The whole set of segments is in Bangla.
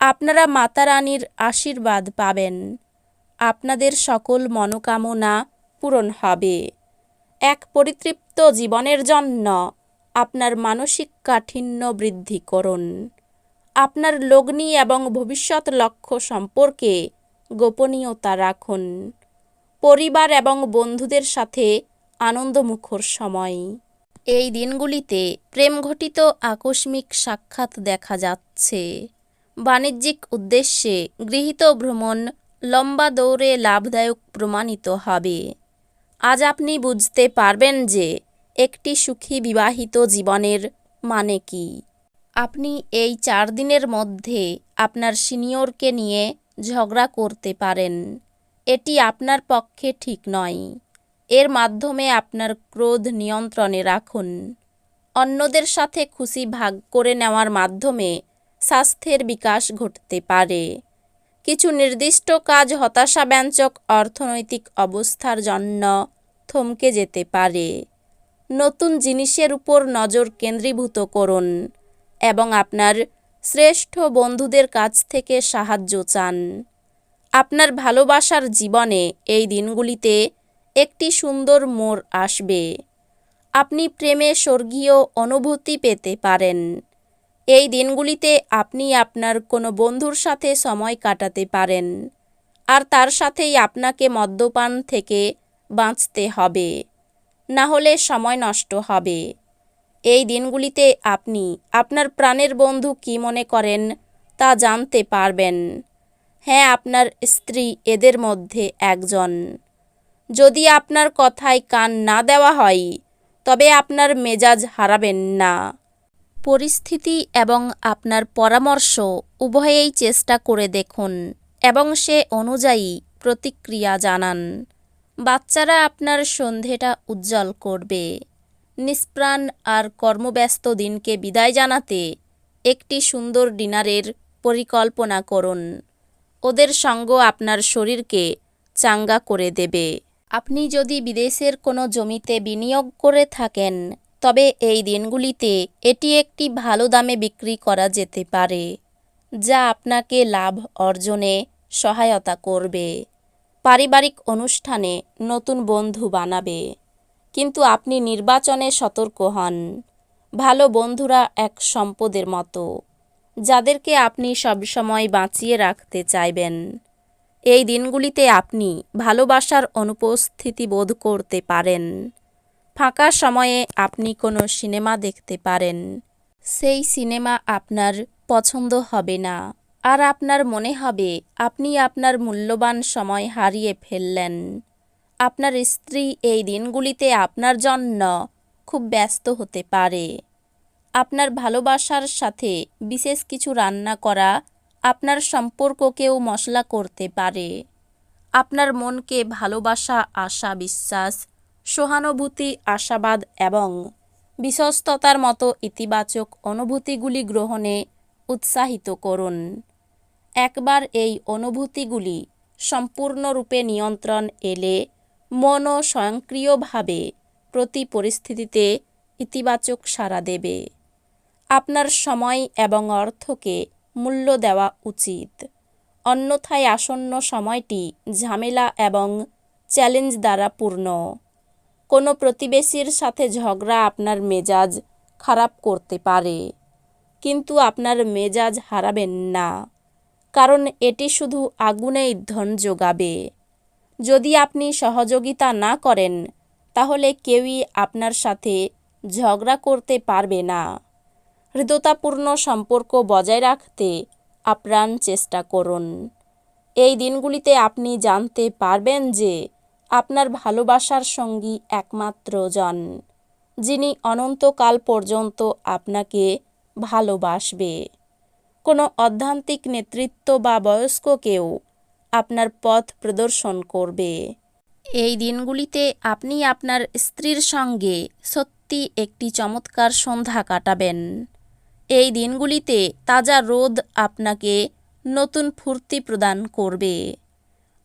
আপনারা মাতা রানীর আশীর্বাদ পাবেন। আপনাদের সকল মনোকামনা পূরণ হবে। এক পরিতৃপ্ত জীবনের জন্য আপনার মানসিক কাঠিন্য বৃদ্ধি করুন। আপনার লগ্নি এবং ভবিষ্যৎ লক্ষ্য সম্পর্কে গোপনীয়তা রাখুন। পরিবার এবং বন্ধুদের সাথে আনন্দমুখর সময়। এই দিনগুলিতে প্রেমঘটিত আকস্মিক সাক্ষাৎ দেখা যাচ্ছে। বাণিজ্যিক উদ্দেশ্যে গৃহীত ভ্রমণ লম্বা দৌড়ে লাভদায়ক প্রমাণিত হবে। আজ আপনি বুঝতে পারবেন যে একটি সুখী বিবাহিত জীবনের মানে কি। আপনি এই চার দিনের মধ্যে আপনার সিনিয়রকে নিয়ে ঝগড়া করতে পারেন। এটি আপনার পক্ষে ঠিক নয়। এর মাধ্যমে আপনার ক্রোধ নিয়ন্ত্রণে রাখুন। অন্যদের সাথে খুশি ভাগ করে নেওয়ার মাধ্যমে স্বাস্থ্যের বিকাশ ঘটতে পারে। কিছু নির্দিষ্ট কাজ হতাশাব্যঞ্জক অর্থনৈতিক অবস্থার জন্য থমকে যেতে পারে। নতুন জিনিসের উপর নজর কেন্দ্রীভূত করুন এবং আপনার শ্রেষ্ঠ বন্ধুদের কাছ থেকে সাহায্য চান। আপনার ভালোবাসার জীবনে এই দিনগুলিতে একটি সুন্দর মোড় আসবে। আপনি প্রেমে স্বর্গীয় অনুভূতি পেতে পারেন। এই দিনগুলিতে আপনি আপনার কোনো বন্ধুর সাথে সময় কাটাতে পারেন, আর তার সাথেই আপনাকে মদ্যপান থেকে বাঁচতে হবে, না হলে সময় নষ্ট হবে। এই দিনগুলিতে আপনি আপনার প্রাণের বন্ধু কি মনে করেন তা জানতে পারবেন। হ্যাঁ আপনার স্ত্রী এদের মধ্যে একজন। যদি আপনার কথায় কান না দেওয়া হয়, তবে আপনার মেজাজ হারাবেন না। পরিস্থিতি এবং আপনার পরামর্শ উভয়েই চেষ্টা করে দেখুন এবং সে অনুযায়ী প্রতিক্রিয়া জানান। বাচ্চারা আপনার সন্ধেটা উজ্জ্বল করবে। নিষ্প্রাণ আর কর্মব্যস্ত দিনকে বিদায় জানাতে একটি সুন্দর ডিনারের পরিকল্পনা করুন। ওদের সঙ্গ আপনার শরীরকে চাঙ্গা করে দেবে। আপনি যদি বিদেশের কোনো জমিতে বিনিয়োগ করে থাকেন তবে এই দিনগুলিতে এটি একটি ভালো দামে বিক্রি করা যেতে পারে, যা আপনাকে লাভ অর্জনে সহায়তা করবে। পারিবারিক অনুষ্ঠানে নতুন বন্ধু বানাবে, কিন্তু আপনি নির্বাচনে সতর্ক হন। ভালো বন্ধুরা এক সম্পদের মতো, যাদেরকে আপনি সবসময় বাঁচিয়ে রাখতে চাইবেন। এই দিনগুলিতে আপনি ভালোবাসার অনুপস্থিতি বোধ করতে পারেন। ফাঁকা সময়ে আপনি কোনো সিনেমা দেখতে পারেন। সেই সিনেমা আপনার পছন্দ হবে না। আর আপনার মনে হবে, আপনি আপনার মূল্যবান সময় হারিয়ে ফেললেন। আপনার স্ত্রী এই দিনগুলিতে আপনার জন্য খুব ব্যস্ত হতে পারে। আপনার ভালোবাসার সাথে বিশেষ কিছু রান্না করা আপনার সম্পর্ককেও মশলা করতে পারে। আপনার মনকে ভালোবাসা, আশা, বিশ্বাস সহানুভূতি, আশাবাদ এবং বিশ্বস্ততার মতো ইতিবাচক অনুভূতিগুলি গ্রহণে উৎসাহিত করুন। একবার এই অনুভূতিগুলি সম্পূর্ণরূপে নিয়ন্ত্রণ এলে মনও স্বয়ংক্রিয়ভাবে প্রতি পরিস্থিতিতে ইতিবাচক সাড়া দেবে। আপনার সময় এবং অর্থকে মূল্য দেওয়া উচিত। অন্যথায় আসন্ন সময়টি ঝামেলা এবং চ্যালেঞ্জ দ্বারা পূর্ণ। কোনো প্রতিবেশীর সাথে ঝগড়া আপনার মেজাজ খারাপ করতে পারে। কিন্তু আপনার মেজাজ হারাবেন না। কারণ এটি শুধু আগুনেই ধন যোগাবে। যদি আপনি সহযোগিতা না করেন, তাহলে কেউই আপনার সাথে ঝগড়া করতে পারবে না। হৃদতাপূর্ণ সম্পর্ক বজায় রাখতে আপ্রাণ চেষ্টা করুন। এই দিনগুলিতে আপনি জানতে পারবেন যে আপনার ভালোবাসার সঙ্গী একমাত্র জন, যিনি অনন্তকাল পর্যন্ত আপনাকে ভালোবাসবে। কোনো অধ্যান্তিক নেতৃত্ব বা বয়স্ক কেউ আপনার পথ প্রদর্শন করবে। এই দিনগুলিতে আপনি আপনার স্ত্রীর সঙ্গে সত্যি একটি চমৎকার সন্ধ্যা কাটাবেন। এই দিনগুলিতে তাজা রোদ আপনাকে নতুন ফুর্তি প্রদান করবে।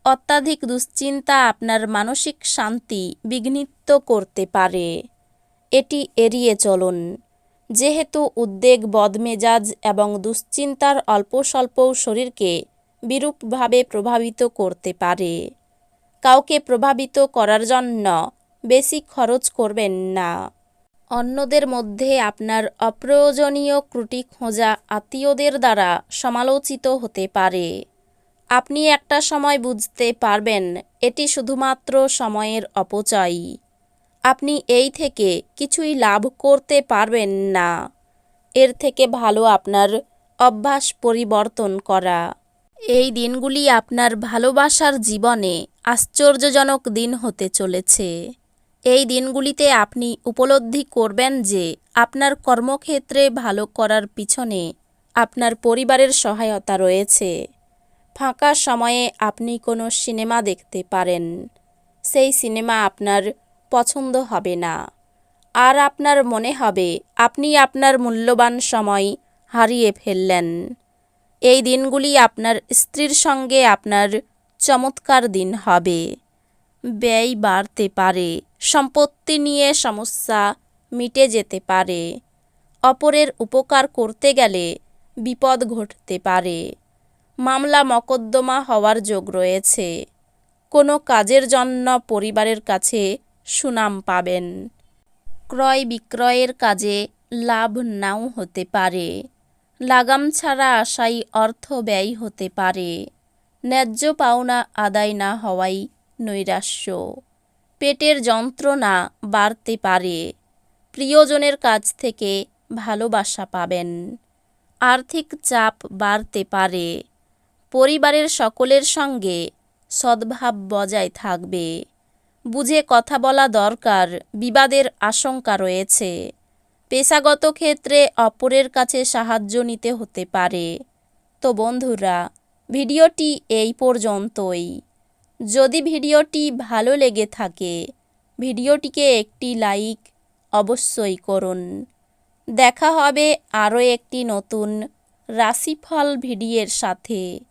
অত্যাধিক দুশ্চিন্তা আপনার মানসিক শান্তি বিঘ্নিত করতে পারে। এটি এড়িয়ে চলুন। যেহেতু উদ্বেগ, বদমেজাজ এবং দুশ্চিন্তার অল্প স্বল্পও শরীরকে বিরূপভাবে প্রভাবিত করতে পারে। কাউকে প্রভাবিত করার জন্য বেশি খরচ করবেন না। অন্যদের মধ্যে আপনার অপ্রয়োজনীয় ত্রুটি খোঁজা আত্মীয়দের দ্বারা সমালোচিত হতে পারে। আপনি একটা সময় বুঝতে পারবেন, এটি শুধুমাত্র সময়ের অপচয়। আপনি এই থেকে কিছুই লাভ করতে পারবেন না। এর থেকে ভালো আপনার অভ্যাস পরিবর্তন করা। এই দিনগুলি আপনার ভালোবাসার জীবনে আশ্চর্যজনক দিন হতে চলেছে। এই দিনগুলিতে আপনি উপলব্ধি করবেন যে আপনার কর্মক্ষেত্রে ভালো করার পিছনে আপনার পরিবারের সহায়তা রয়েছে। ফাঁকা সময়ে আপনি কোনো সিনেমা দেখতে পারেন। সেই সিনেমা আপনার পছন্দ হবে না। আর আপনার মনে হবে, আপনি আপনার মূল্যবান সময় হারিয়ে ফেললেন। এই দিনগুলি আপনার স্ত্রীর সঙ্গে আপনার চমৎকার দিন হবে। ব্যয় বাড়তে পারে, সম্পত্তি নিয়ে সমস্যা মিটে যেতে পারে। অপরের উপকার করতে গেলে বিপদ ঘটতে পারে। মামলা মকদ্দমা হওয়ার যোগ রয়েছে। কোনো কাজের জন্য পরিবারের কাছে সুনাম পাবেন। ক্রয় বিক্রয়ের কাজে লাভ নাও হতে পারে। লাগাম ছাড়া আশাই অর্থ ব্যয় হতে পারে। ন্যায্য পাওনা আদায় না হওয়াই নৈরাশ্য। পেটের যন্ত্রণা বাড়তে পারে। প্রিয়জনের কাছ থেকে ভালোবাসা পাবেন। আর্থিক চাপ বাড়তে পারে। পরিবারের সকলের সঙ্গে সদ্ভাব বজায় থাকবে। বুঝে কথা বলা দরকার, বিবাদের আশঙ্কা রয়েছে। পেশাগত ক্ষেত্রে অপরের কাছে সাহায্য নিতে হতে পারে। তো বন্ধুরা, ভিডিওটি এই পর্যন্তই। যদি ভিডিওটি ভালো লেগে থাকে, ভিডিওটিকে একটি লাইক অবশ্যই করুন। দেখা হবে আরও একটি নতুন রাশিফল ভিডিওর সাথে।